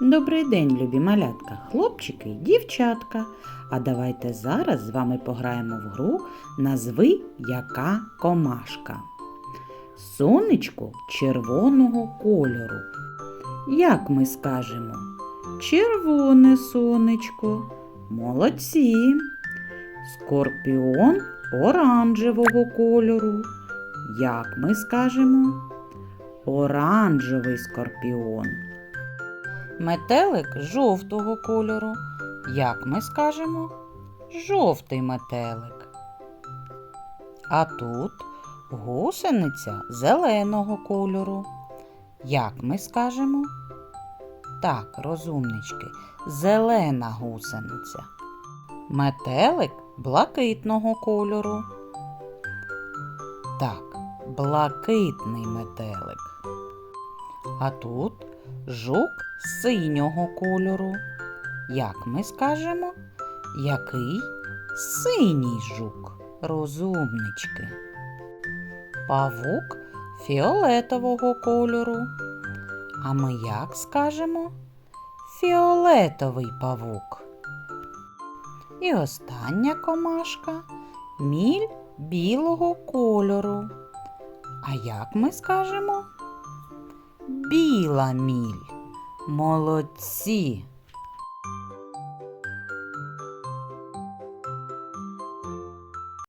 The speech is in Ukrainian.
Добрий день, любі малятка, хлопчики й дівчатка. А давайте зараз з вами пограємо в гру Назви яка комашка. Сонечко червоного кольору. Як ми скажемо? Червоне сонечко. Молодці. Скорпіон оранжевого кольору. Як ми скажемо? Оранжевий скорпіон. Метелик жовтого кольору. Як ми скажемо? Жовтий метелик. А тут гусениця зеленого кольору. Як ми скажемо? Так, розумнички, зелена гусениця. Метелик блакитного кольору. Так, блакитний метелик. А тут жук синього кольору. Як ми скажемо? Який синій жук? Розумнички. Павук фіолетового кольору. А ми як скажемо? Фіолетовий павук. І остання комашка міль білого кольору. А як ми скажемо? Біла міль. Молодці!